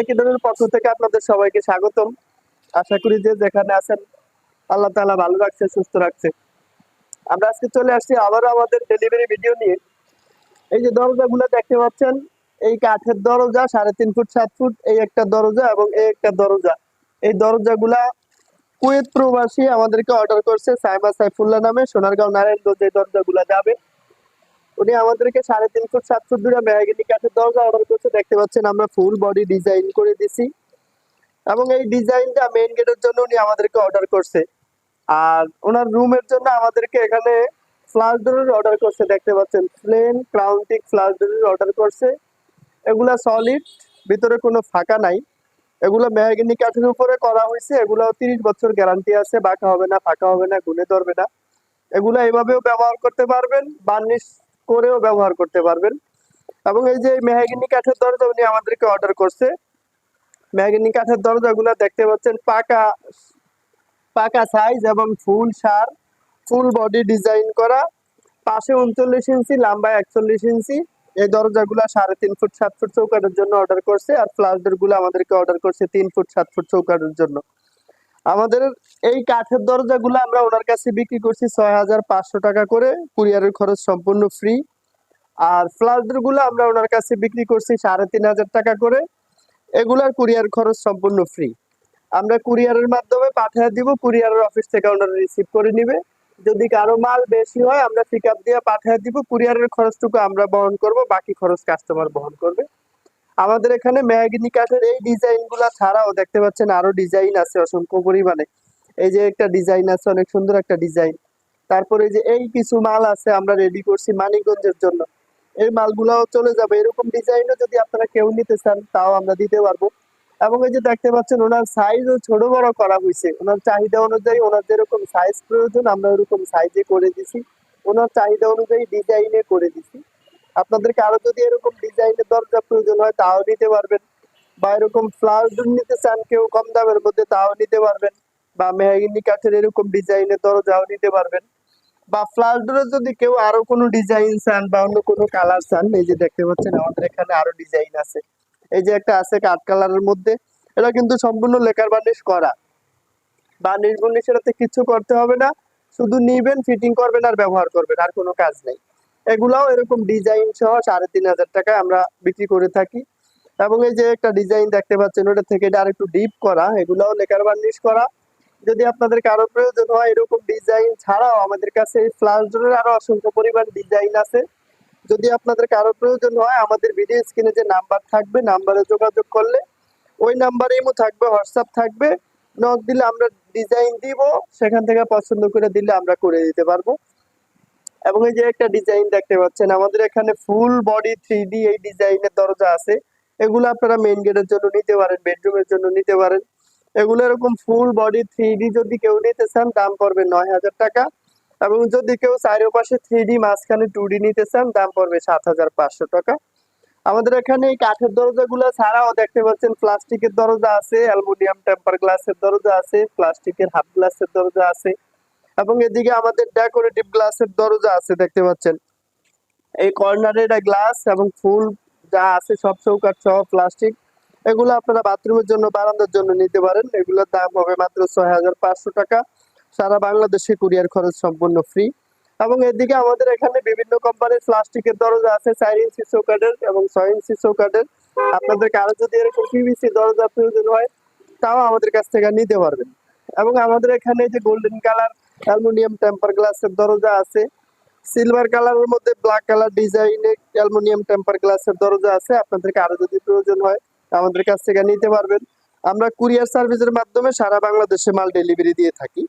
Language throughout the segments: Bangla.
একই ধরনের পক্ষ থেকে আপনাদের সবাইকে স্বাগতম। আশা করি যে যেখানে আছেন, আল্লাহ তাআলা ভালো রাখছে, সুস্থ রাখছে। আমরা আজকে চলে আসছি আবারও আমাদের ডেলিভারি ভিডিও নিয়ে। এই যে দরজাগুলো দেখতে পাচ্ছেন, এই কাঠের দরজা, সাড়ে তিন ফুট, সাত ফুট, এই একটা দরজা এবং এই একটা দরজা। এই দরজাগুলা কুয়েত প্রবাসী আমাদেরকে অর্ডার করছে সাইমা সাইফুল্লাহ নামে, সোনারগাঁও নারায়ণগঞ্জ এই দরজাগুলা যাবে। উনি আমাদেরকে সাড়ে তিন ফুট, সাত ফুট দূরে মেহাগিনি কাঠের দরজা অর্ডার করছে। দেখতে পাচ্ছেন আমরা ফুল বডি ডিজাইন করে দিছি। এবং এই ডিজাইনটা মেইন গেটের জন্য উনি আমাদেরকে অর্ডার করছে। আর ওনার রুমের জন্য আমাদেরকে এখানে ফ্লাশ ডোরের অর্ডার করছে। দেখতে পাচ্ছেন প্লেন ক্রাউন্টিক ফ্লাশ ডোরের অর্ডার করছে। এগুলা সলিড ভিতরে কোনো ফাঁকা নাই। এগুলো মেহাগিনি কাঠের উপরে করা হয়েছে। এগুলো তিরিশ বছর গ্যারান্টি আছে। বাঁকা হবে না, ফাঁকা হবে না, গুনে ধরবে না। এগুলো এইভাবেও ব্যবহার করতে পারবেন। বার্নিশ করেও ব্যবহার করতে পারবেন। এবং এই যে মেহাগিনি কাঠের দরজা উনি আমাদেরকে অর্ডার করছে। মেহাগিনি কাঠের দরজাগুলো দেখতে পাচ্ছেন পাকা পাকা সাইজ এবং ফুল সার ফুল বডি ডিজাইন করা। পাশে উনচল্লিশ ইঞ্চি লম্বা একচল্লিশ ইঞ্চি। এই দরজাগুলা সাড়ে তিন ফুট, সাত ফুট চৌকাটের জন্য অর্ডার করছে। আর ফ্লাশগুলো আমাদেরকে অর্ডার করছে তিন ফুট, সাত ফুট চৌকাটের জন্য। আমাদের এই কাঠের দরজাগুলো আমরা ওনার কাছে বিক্রি করছি ছয় হাজার পাঁচশো টাকা করে। কুরিয়ারের খরচ সম্পূর্ণ ফ্রি আর ফ্লাশগুলো আমরা ওনার কাছে বিক্রি করছি সাড়ে তিন হাজার টাকা করে। এগুলার কুরিয়ার খরচ সম্পূর্ণ ফ্রি আমরা কুরিয়ারের মাধ্যমে পাঠিয়ে দিব, কুরিয়ারের অফিস থেকে ওনারা রিসিভ করে নিবে। যদি কারও মাল বেশি হয়, আমরা পিক আপ দিয়ে পাঠিয়ে দিব। কুরিয়ারের খরচটুকু আমরা বহন করব, বাকি খরচ কাস্টমার বহন করবে। আমাদের এখানে মেয়াগিনি কাঠের এই ডিজাইনগুলা ছাড়াও দেখতে পাচ্ছেন আরও ডিজাইন আছে অসংখ্য পরিমাণে। এই যে একটা ডিজাইন আছে, অনেক সুন্দর একটা ডিজাইন। তারপরে যে এই কিছু মাল আছে আমরা রেডি করছি মানিকগঞ্জের জন্য। এই মালগুলাও চলে যাবে। এরকম ডিজাইনও যদি আপনারা কেউ নিতে চান, তাও আমরা দিতে পারব। এবং এই যে দেখতে পাচ্ছেন, ওনার সাইজও ছোট বড় করা হয়েছে ওনার চাহিদা অনুযায়ী ওনার যেরকম সাইজ প্রয়োজন, আমরা ওরকম সাইজে করে দিছি। ওনার চাহিদা অনুযায়ী ডিজাইনে করে দিছি। আপনাদেরকে আরও যদি এরকম ডিজাইনের দরজা প্রয়োজন হয়, তাও নিতে পারবেন। বা এরকম ফ্লাওয়ার নিতে চান, কেউ কম দামের মধ্যে তাও নিতে পারবেন। বা মেহাগিনি কাঠের এরকম ডিজাইনের দরজাও নিতে পারবেন। বা ফ্লাশ ডোরে যদি কেউ আরও কোনো ডিজাইন চান বা অন্য কোনো কালার চান, এই যে দেখতে পাচ্ছেন, আমাদের এখানে আরও ডিজাইন আছে। এই যে একটা আছে কাঠ কালারের মধ্যে, এটা কিন্তু সম্পূর্ণ লেকার বার্নিশ করা। বার্নিশ বুর্নিশ এটাতে কিছু করতে হবে না, শুধু নিবেন ফিটিং করবেন আর ব্যবহার করবেন, আর কোনো কাজ নেই। এগুলাও এরকম ডিজাইন সহ সাড়ে তিন হাজার টাকায় আমরা বিক্রি করে থাকি। এবং এই যে একটা ডিজাইন দেখতে পাচ্ছেন, ওটা থেকে এটা আর একটু ডিপ করা, এগুলাও লেকার বার্নিশ করা। যদি আপনাদের কারও প্রয়োজন হয় এরকম ডিজাইন ছাড়াও, আমাদের কাছে এই ফ্লাশ ডোরের আরও অসংখ্য পরিমাণ ডিজাইন আছে। যদি আপনাদের কারও প্রয়োজন হয়, আমাদের ভিডিও স্ক্রিনে যে নাম্বার থাকবে নাম্বারে যোগাযোগ করলে ওই নাম্বারে ইমো থাকবে হোয়াটসঅ্যাপ থাকবে। নক দিলে আমরা ডিজাইন দিব, সেখান থেকে পছন্দ করে দিলে আমরা করে দিতে পারব। এবং এই যে একটা ডিজাইন দেখতে পাচ্ছেন, আমাদের এখানে ফুল বডি থ্রি এই ডিজাইনের দরজা আছে। এগুলো আপনারা মেইন গেটের জন্য নিতে পারেন বেডরুমের জন্য নিতে পারেন। এগুলো এরকম ফুল বডি থ্রি যদি কেউ নিতে চান, দাম পড়বে নয় হাজার টাকা। এবং যদি কেউ চারিপাশে থ্রি ডি মাঝখানে টু ডি নিতে চান, দাম পড়বে সাত হাজার পাঁচশো টাকা। আমাদের এখানে এই কাঠের দরজাগুলো ছাড়াও দেখতে পাচ্ছেন প্লাস্টিকের দরজা আছে অ্যালুমিনিয়াম টেম্পার গ্লাসের দরজা আছে প্লাস্টিকের হাফ গ্লাসের দরজা আছে। এবং এদিকে আমাদের ডেকোরেটিভ গ্লাসের দরজা আছে, দেখতে পাচ্ছেন। এই কর্নারে গ্লাস এবং ফুল যা আছে, সব চৌকাঠ সহ প্লাস্টিক এগুলো আপনারা বাথরুমের জন্য, বারান্দার জন্য নিতে পারেন। এগুলোর দাম হবে মাত্র ছয় হাজার পাঁচশো টাকা। সারা বাংলাদেশে কুরিয়ার খরচ সম্পূর্ণ ফ্রি এবং এদিকে আমাদের এখানে বিভিন্ন কোম্পানির প্লাস্টিকের দরজা আছে, চার ইঞ্চি চৌকাঠের এবং ছয় ইঞ্চি চৌকাঠের। আপনাদের কারও যদি এরকম পিভিসি দরজা প্রয়োজন হয়, তাও আমাদের কাছ থেকে নিতে পারবেন। এবং আমাদের এখানে যে গোল্ডেন কালার অ্যালুমিনিয়াম টেম্পার গ্লাসের দরজা আছে। সিলভার কালারের মধ্যে ব্ল্যাক কালার ডিজাইনের অ্যালুমিনিয়াম টেম্পার গ্লাসের দরজা আছে। আপনাদেরকে আরও যদি প্রয়োজন হয়, আমাদের কাছ থেকে নিতে পারবেন। আমরা কুরিয়ার সার্ভিসের মাধ্যমে সারা বাংলাদেশে মাল ডেলিভারি দিয়ে থাকি।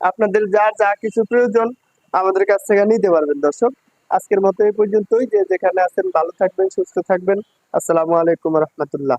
আপনাদের যা যা কিছু প্রয়োজন আমাদের কাছ থেকে নিতে পারবেন দর্শক। আজকের মতো এই পর্যন্তই। যে যেখানে আছেন ভালো থাকবেন, সুস্থ থাকবেন। আসসালামু আলাইকুম রহমতুল্লাহ।